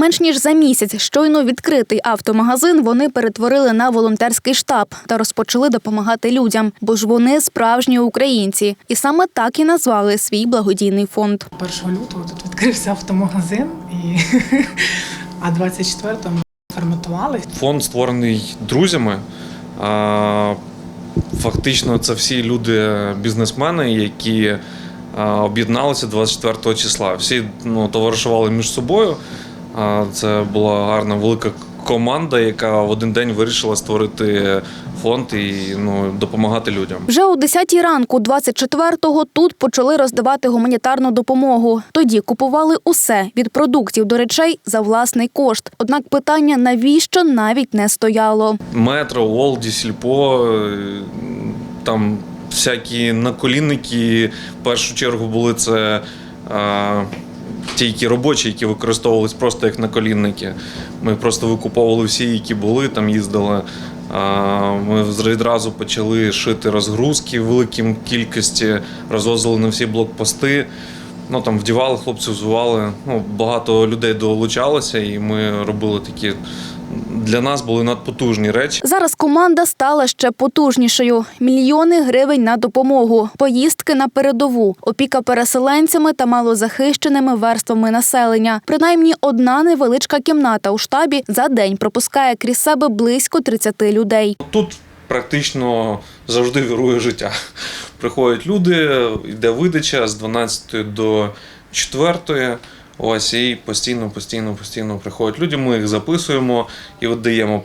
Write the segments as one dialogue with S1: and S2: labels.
S1: Менш ніж за місяць щойно відкритий автомагазин вони перетворили на волонтерський штаб та розпочали допомагати людям, бо ж вони справжні українці, і саме так і назвали свій благодійний фонд.
S2: 1 лютого тут відкрився автомагазин, і а 24-го ми форматували.
S3: Фонд створений друзями. Фактично, це всі люди, бізнесмени, які об'єдналися 24 числа. Всі ну, товаришували між собою. Це була гарна велика команда, яка в один день вирішила створити фонд і ну, допомагати людям.
S1: Вже о 10-й ранку, 24-го, тут почали роздавати гуманітарну допомогу. Тоді купували усе від продуктів до речей за власний кошт. Однак питання навіщо навіть не стояло.
S3: Метро, Волді, Сільпо, е, там всякі наколінники. В першу чергу були це а, ті, які робочі, які використовувалися просто як наколінники. Ми просто викуповували всі, які були, там їздили. Ми відразу почали шити розгрузки в великій кількості, розвозили на всі блокпости. Ну там вдівали хлопців, звували. Ну, багато людей долучалося, і ми робили такі для нас були надпотужні речі.
S1: Зараз команда стала ще потужнішою. Мільйони гривень на допомогу, поїздки на передову, опіка переселенцями та малозахищеними верствами населення. Принаймні одна невеличка кімната у штабі за день пропускає крізь себе близько 30 людей.
S3: Тут практично завжди вірує життя. Приходять люди, йде видача з 12 до 4. Ось і постійно, постійно, постійно приходять люди. Ми їх записуємо і віддаємо.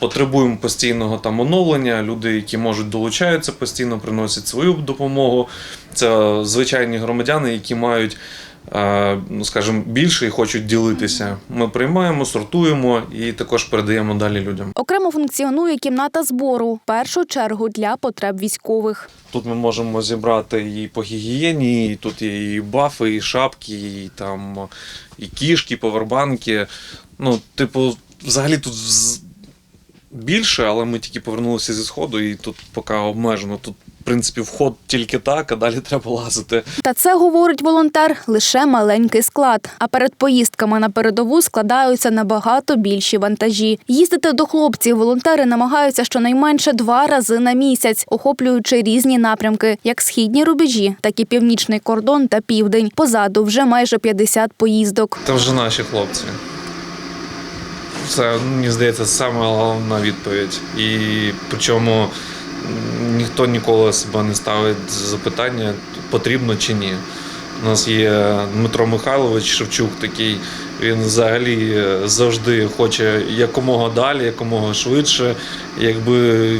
S3: Потребуємо постійного там оновлення. Люди, які можуть долучаються, постійно приносять свою допомогу. Це звичайні громадяни, які мають, скажімо, більше і хочуть ділитися. Ми приймаємо, сортуємо і також передаємо далі людям.
S1: Окремо функціонує кімната збору, в першу чергу для потреб військових.
S3: Тут ми можемо зібрати і по гігієні, і тут є і бафи, і шапки, і там і кішки, і повербанки. Ну, типу, взагалі тут більше, але ми тільки повернулися зі сходу, і тут поки обмежено. Тут, принципі, вход тільки так, а далі треба лазити.
S1: Та це, говорить волонтер, лише маленький склад. А перед поїздками на передову складаються набагато більші вантажі. Їздити до хлопців волонтери намагаються щонайменше два рази на місяць, охоплюючи різні напрямки, як східні рубежі, так і північний кордон та південь. Позаду вже майже 50 поїздок.
S3: Це вже наші хлопці. Це, мені здається, саме головна відповідь. І причому ніхто ніколи себе не ставить запитання, потрібно чи ні. У нас є Дмитро Михайлович Шевчук такий. Він взагалі завжди хоче якомога далі, якомога швидше. Якби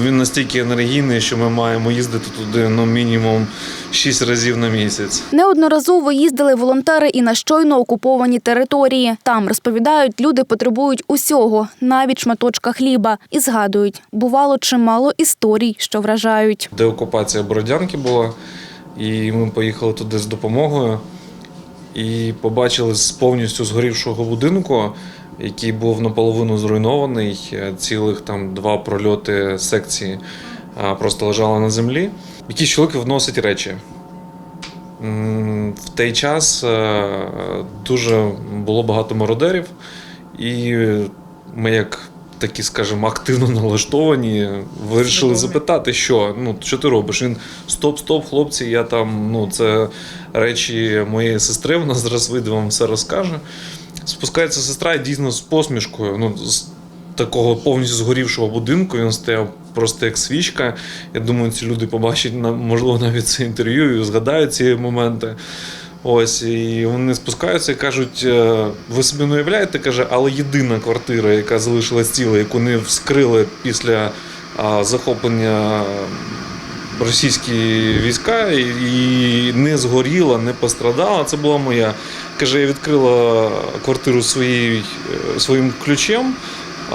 S3: він настільки енергійний, що ми маємо їздити туди ну, мінімум 6 разів на місяць.
S1: Неодноразово їздили волонтери і на щойно окуповані території. Там розповідають, люди потребують усього, навіть шматочка хліба, і згадують, бувало чимало історій, що вражають.
S3: деокупація Бородянки була, і ми поїхали туди з допомогою і побачили з повністю згорівшого будинку, який був наполовину зруйнований, е, цілих там два прольоти секції просто лежали на землі. Якісь чоловіки вносять речі. В той час е, дуже було багато мародерів, і ми як такі, скажімо, активно налаштовані, вирішили запитати, що ну що ти робиш? Він стоп, стоп, хлопці, я там, ну це речі моєї сестри, вона зараз вийде вам все розкаже. Спускається сестра і дійсно з посмішкою. Ну, з такого повністю згорівшого будинку. Він стояв просто як свічка. Я думаю, ці люди побачать можливо навіть це інтерв'ю і згадають ці моменти. Ось, і вони спускаються і кажуть: е, ви собі не уявляєте, каже, але єдина квартира, яка залишилась ціла, яку не вскрили після захоплення російські війська і не згоріла, не пострадала. Це була моя. Каже, я відкрила квартиру своїй, е, своїм ключем.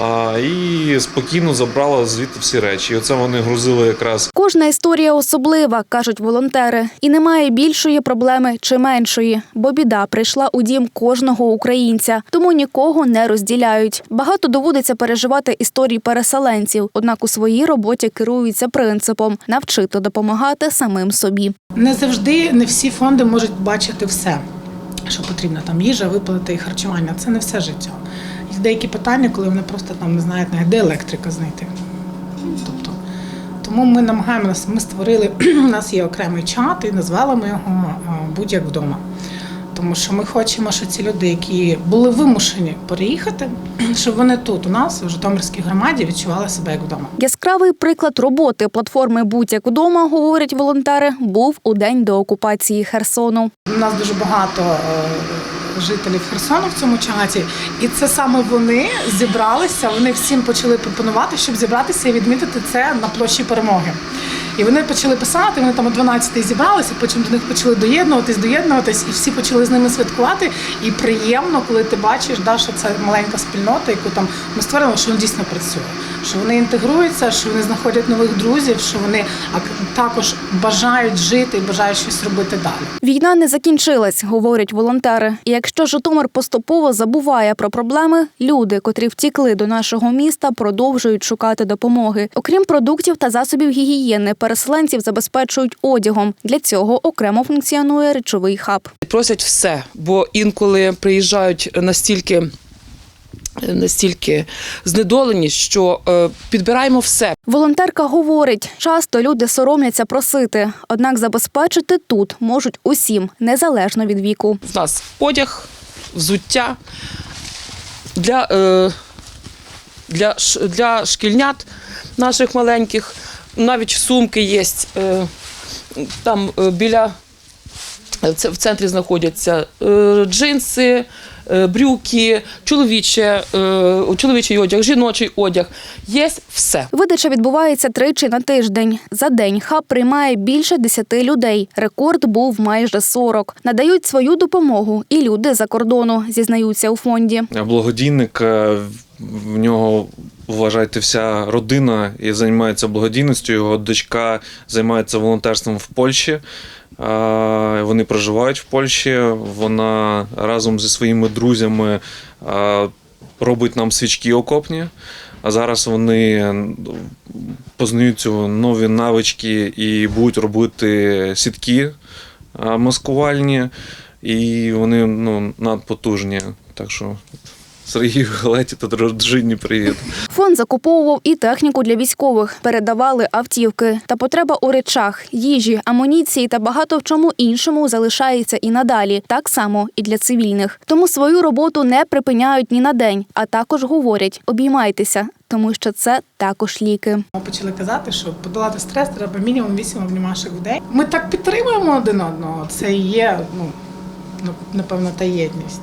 S3: А, і спокійно забрала звідти всі речі. І оце вони грузили якраз
S1: Кожна історія особлива, кажуть волонтери, і немає більшої проблеми чи меншої, бо біда прийшла у дім кожного українця, тому нікого не розділяють. Багато доводиться переживати історії переселенців, однак у своїй роботі керуються принципом навчити допомагати самим собі.
S2: Не завжди не всі фонди можуть бачити все. Що потрібна там їжа, виплати і харчування. Це не все життя. Є деякі питання, коли вони просто там не знають, де електрика знайти. Тобто, тому ми намагаємося, ми створили, у нас є окремий чат і назвали ми його будь-як вдома. Тому що ми хочемо, що ці люди, які були вимушені переїхати, щоб вони тут у нас, у Житомирській громаді, відчували себе як вдома.
S1: Яскравий приклад роботи платформи «Будь-як удома», говорять волонтери, був у день до окупації Херсону.
S2: У нас дуже багато е, жителів Херсону в цьому чаті, і це саме вони зібралися. Вони всім почали пропонувати, щоб зібратися і відмітити це на площі перемоги. І вони почали писати. Вони там о 12 зібралися, потім до них почали доєднуватись, доєднуватись, і всі почали з ними святкувати. І приємно, коли ти бачиш, да, що це маленька спільнота, яку там ми створили, що вона дійсно працює, що вони інтегруються, що вони знаходять нових друзів, що вони ак- також бажають жити і бажають щось робити далі.
S1: Війна не закінчилась, говорять волонтери. І якщо Житомир поступово забуває про проблеми, люди, котрі втікли до нашого міста, продовжують шукати допомоги. Окрім продуктів та засобів гігієни, переселенців забезпечують одягом. Для цього окремо функціонує речовий хаб.
S4: Просять все, бо інколи приїжджають настільки. Настільки знедолені, що е, підбираємо все.
S1: Волонтерка говорить, часто люди соромляться просити, однак забезпечити тут можуть усім, незалежно від віку.
S4: В нас одяг, взуття для, е, для, для шкільнят наших маленьких, навіть сумки є. Е, там е, біля в центрі знаходяться е, джинси, е, брюки, чоловіче, е, чоловічий одяг, жіночий одяг. Є все.
S1: Видача відбувається тричі на тиждень. За день хаб приймає більше 10 людей. Рекорд був майже 40. Надають свою допомогу і люди за кордону, зізнаються у фонді.
S3: Благодійник е, в нього вважайте вся родина і займається благодійністю. Його дочка займається волонтерством в Польщі. Вони проживають в Польщі. Вона разом зі своїми друзями робить нам свічки окопні. А зараз вони познають нові навички і будуть робити сітки маскувальні. І вони ну, надпотужні. Так що Сергію Галеті та дружині привіт.
S1: Фонд закуповував і техніку для військових, передавали автівки. Та потреба у речах, їжі, амуніції та багато в чому іншому залишається і надалі, так само і для цивільних. Тому свою роботу не припиняють ні на день, а також говорять: обіймайтеся, тому що це також ліки.
S2: Ми почали казати, що подолати стрес треба мінімум 8 обнімашок в день. Ми так підтримуємо один одного. Це і є, ну ну, напевно, та єдність.